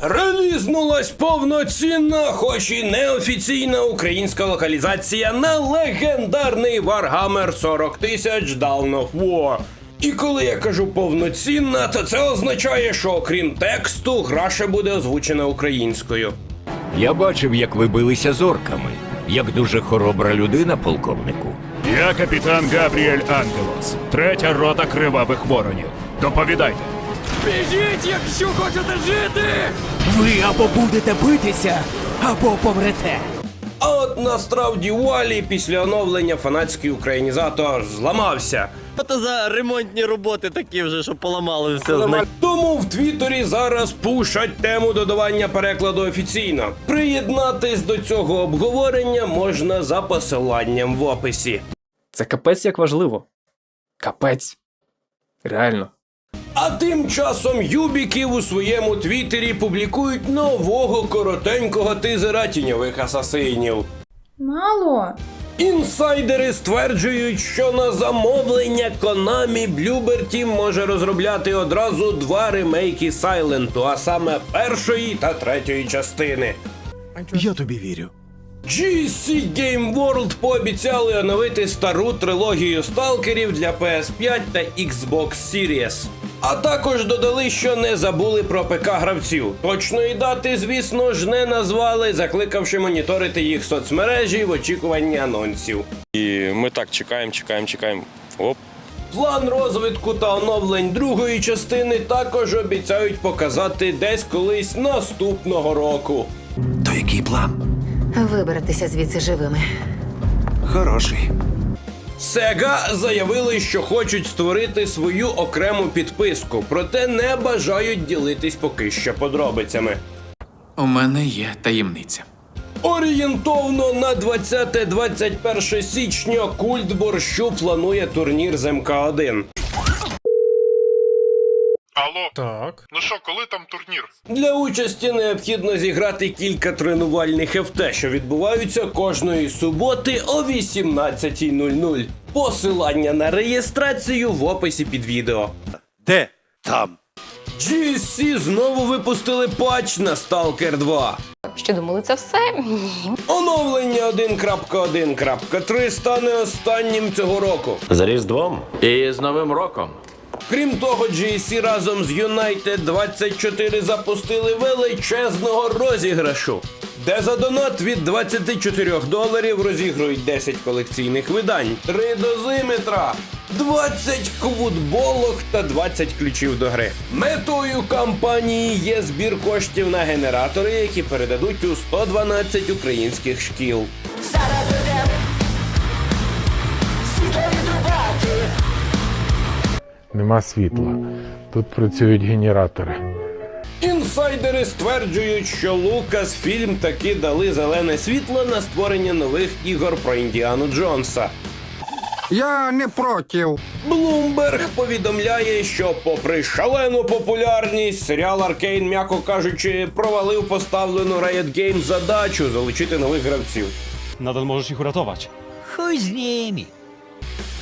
Релізнулась повноцінна, хоч і неофіційна українська локалізація на легендарний Warhammer 40 тисяч Dawn of War. І коли я кажу повноцінна, то це означає, що окрім тексту, гра ще буде озвучена українською. Я бачив, як ви билися з орками. Як дуже хоробра людина, полковнику. Я капітан Габріель Ангелос, третя рота кривавих воронів. Доповідайте. Біжіть, якщо хочете жити! Ви або будете битися, або помрете. А от насправді Уалі після оновлення фанатський українізатор зламався. Що за ремонтні роботи такі вже, що поламали все зна... Тому в Твіттері зараз пушать тему додавання перекладу офіційно. Приєднатись до цього обговорення можна за посиланням в описі. Це капець як важливо. Капець. Реально. А тим часом Юбіків у своєму твіттері публікують нового коротенького тизера тіньових асасинів. Мало. Інсайдери стверджують, що на замовлення Konami Bloober Team може розробляти одразу два ремейки Сайленту, а саме першої та третьої частини. Я тобі вірю. GSC Game World пообіцяли оновити стару трилогію сталкерів для PS5 та Xbox Series. А також додали, що не забули про ПК гравців. Точної дати, звісно ж, не назвали, закликавши моніторити їх соцмережі в очікуванні анонсів. І ми так чекаємо, чекаємо, чекаємо. Оп. План розвитку та оновлень другої частини також обіцяють показати десь колись наступного року. То який план? Вибратися звідси живими. Хороший. Sega заявили, що хочуть створити свою окрему підписку, проте не бажають ділитись поки що подробицями. У мене є таємниця. Орієнтовно на 20-21 січня культ борщу планує турнір з МК1. Алло, Так. ну що, коли там турнір? Для участі необхідно зіграти кілька тренувальних ФТ, що відбуваються кожної суботи о 18.00. Посилання на реєстрацію в описі під відео. Де там? GSC знову випустили патч на Stalker 2. Що думали, це все? Оновлення 1.1.3 стане останнім цього року. За Різдвом? І з Новим роком. Крім того, GSC разом з United 24 запустили величезного розіграшу, де за донат від 24 доларів розігрують 10 колекційних видань, 3 дозиметра, 20 хвутболок та 20 ключів до гри. Метою кампанії є збір коштів на генератори, які передадуть у 112 українських шкіл. Нема світла. Тут працюють генератори. Інсайдери стверджують, що Лукасфільм таки дали зелене світло на створення нових ігор про Індіану Джонса. Я не проти. Блумберг повідомляє, що, попри шалену популярність, серіал Аркейн, м'яко кажучи, провалив поставлену Riot Games задачу залучити нових гравців. Надо можеш їх урятувати. Хуй з ними.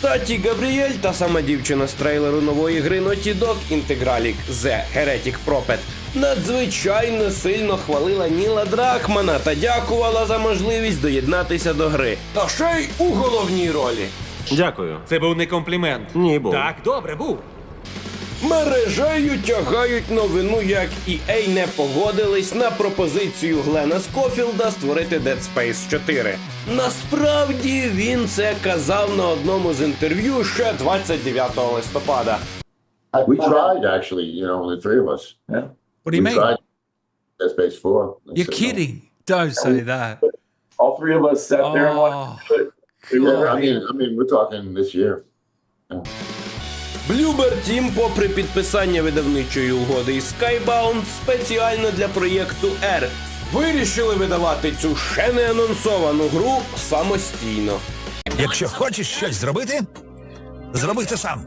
Таті Габріель, та сама дівчина з трейлеру нової гри Naughty Dog Integralic The Heretic Prophet, надзвичайно сильно хвалила Ніла Дракмана та дякувала за можливість доєднатися до гри. Та ще й у головній ролі. Дякую. Це був не комплімент. Ні, був. Так, добре, був. Мережею тягають новину, як EA не погодились на пропозицію Глена Скофілда створити Dead Space 4. Насправді він це казав на одному з інтерв'ю ще 29 листопада. We tried actually, you know, the three of us. Yeah. What do you we mean? tried Dead Space 4. They You're kidding. Don't say that. All three of us sat there and Oh, watched. Yeah, I mean, I mean, we're talking this year. Bloober Team, попри підписання видавничої угоди із Skybound, спеціально для проєкту R, вирішили видавати цю ще не анонсовану гру самостійно. Якщо хочеш щось зробити, зроби це сам.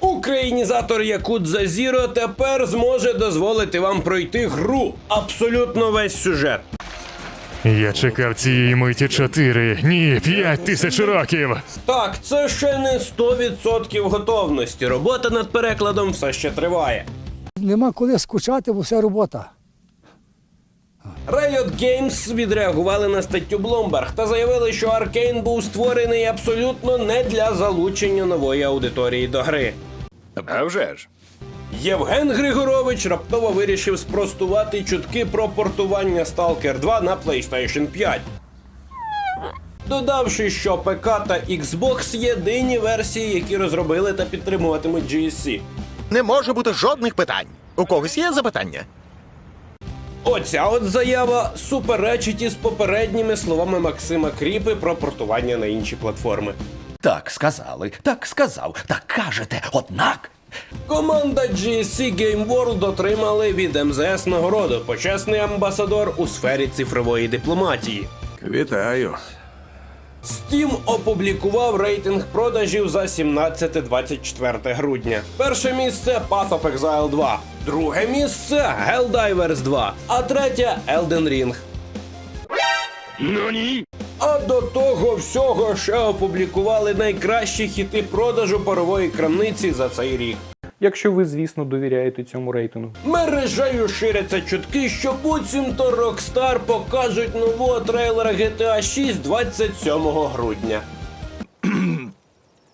Українізатор Якудза Zero тепер зможе дозволити вам пройти гру абсолютно весь сюжет. Я чекав цієї миті 4, ні, 5 тисяч років. Так, це ще не 100% готовності. Робота над перекладом все ще триває. Нема коли скучати, бо все робота. Riot Games відреагували на статтю Bloomberg та заявили, що Arkane був створений абсолютно не для залучення нової аудиторії до гри. А вже ж. Євген Григорович раптово вирішив спростувати чутки про портування Stalker 2 на PlayStation 5. Додавши, що ПК та Xbox єдині версії, які розробили та підтримуватимуть GSC. Не може бути жодних питань. У когось є запитання? Оця от заява суперечить із попередніми словами Максима Кріпи про портування на інші платформи. Так сказали, так сказав, так кажете, однак. Команда GSC Game World отримали від МЗС нагороду почесний амбасадор у сфері цифрової дипломатії. Вітаю. Steam опублікував рейтинг продажів за 17-24 грудня. Перше місце Path of Exile 2, друге місце Helldivers 2, а третє Elden Ring. А до того всього ще опублікували найкращі хіти продажу парової крамниці за цей рік. Якщо ви, звісно, довіряєте цьому рейтингу. Мережею ширяться чутки, що буцімто Rockstar покажуть нового трейлера GTA 6 27 грудня.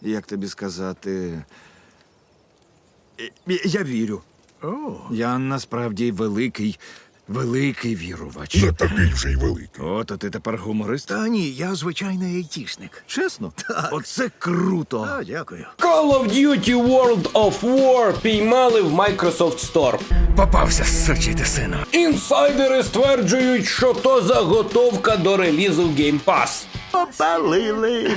Як тобі сказати. Я вірю. Я насправді великий, великий вірувач. Не такий вже й великий. От, а ти тепер гуморист? Та ні, я звичайний айтішник. Чесно? Так. Оце круто. А, дякую. Call of Duty World of War піймали в Microsoft Store. Попався сучити сина. Інсайдери стверджують, що то заготовка до релізу в Game Pass. Попалили.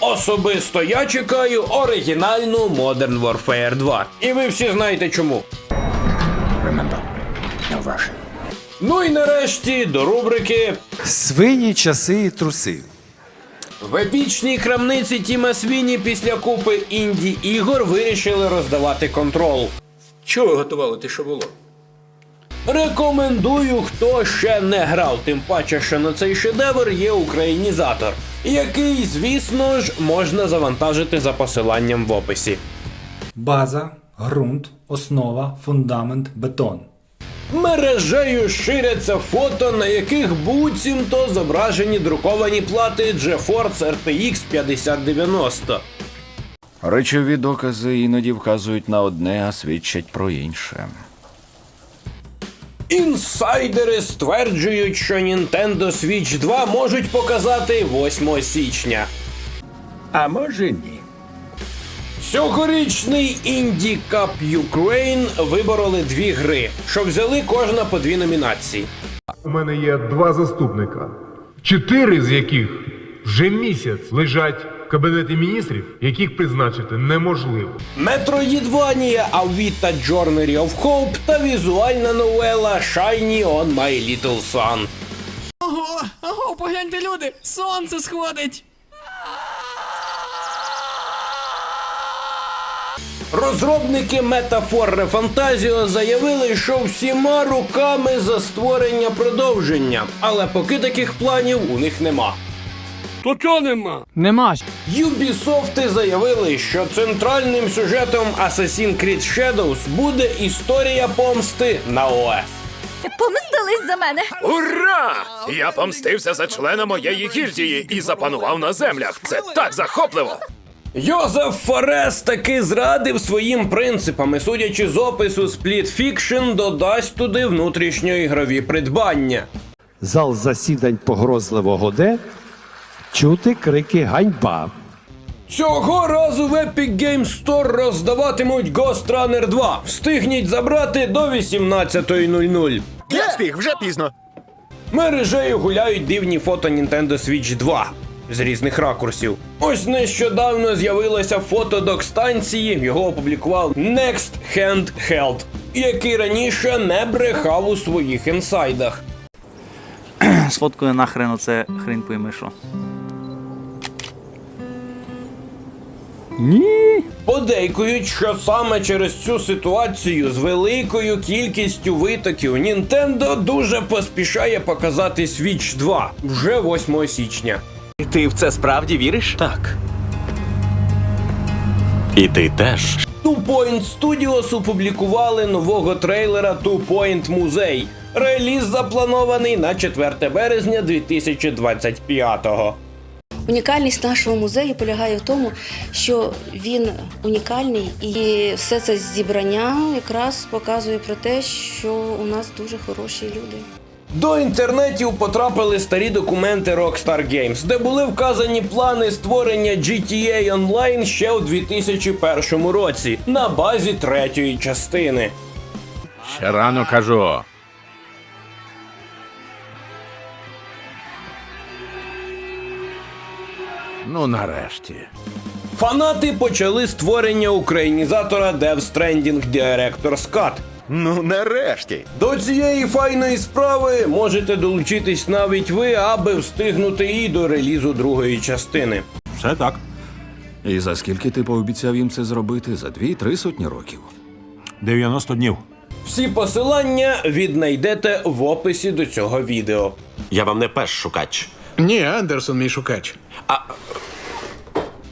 Особисто я чекаю оригінальну Modern Warfare 2. І ви всі знаєте чому. Ну і нарешті до рубрики Свині, часи і труси. В епічній крамниці Тіма Свіні після купи інді ігор вирішили роздавати контрол. Чого готували те, що було? Рекомендую, хто ще не грав, тим паче, що на цей шедевр є українізатор, який, звісно ж, можна завантажити за посиланням в описі. База, ґрунт, основа, фундамент, бетон. Мережею ширяться фото, на яких буцімто зображені друковані плати GeForce RTX 5090. Речові докази іноді вказують на одне, а свідчать про інше. Інсайдери стверджують, що Nintendo Switch 2 можуть показати 8 січня. А може ні. Цьогорічний Indie Cup Ukraine вибороли дві гри, що взяли кожна по дві номінації. У мене є два заступника, чотири з яких вже місяць лежать в кабінеті міністрів, яких призначити неможливо. Metroidvania Авіта Journey of Hope та візуальна новела Shiny on My Little Son. Ого, ого, погляньте, люди! Сонце сходить! Розробники Metaphor Fantasio заявили, що всіма руками за створення продовження, але поки таких планів у них нема. То чого нема? Нема. Ubisoft заявили, що центральним сюжетом Assassin's Creed Shadows буде історія помсти на ОЕ. Помстились за мене. Ура! Я помстився за члена моєї гільдії і запанував на землях. Це так захопливо. Йозеф Форес таки зрадив своїм принципам і, судячи з опису Split Fiction, додасть туди внутрішньоігрові придбання. Зал засідань погрозливо годе, чути крики ганьба. Цього разу в Epic Games Store роздаватимуть Ghost Runner 2. Встигніть забрати до 18.00. Я встиг, вже пізно. Мережею гуляють дивні фото Nintendo Switch 2 з різних ракурсів. Ось нещодавно з'явилося фото док-станції, його опублікував Next Handheld, який раніше не брехав у своїх інсайдах. Сфоткаю нахрен оце хрень пойми що. Подейкують, що саме через цю ситуацію з великою кількістю витоків Nintendo дуже поспішає показати Switch 2 вже 8 січня. Ти в це справді віриш? Так. І ти теж. Two Point Studios опублікували нового трейлера Two Point Музей. Реліз запланований на 4 березня 2025-го. Унікальність нашого музею полягає в тому, що він унікальний, і все це зібрання якраз показує про те, що у нас дуже хороші люди. До інтернетів потрапили старі документи Rockstar Games, де були вказані плани створення GTA Online ще у 2001 році на базі третьої частини. Ще рано кажу. Ну, нарешті. Фанати почали створення українізатора Death Stranding Director's Cut. Ну, нарешті. До цієї файної справи можете долучитись навіть ви, аби встигнути і до релізу другої частини. Все так. І за скільки ти пообіцяв їм це зробити? За дві-три сотні років. 90 днів. Всі посилання віднайдете в описі до цього відео. Я вам не перш шукач. Ні, Андерсон мій шукач.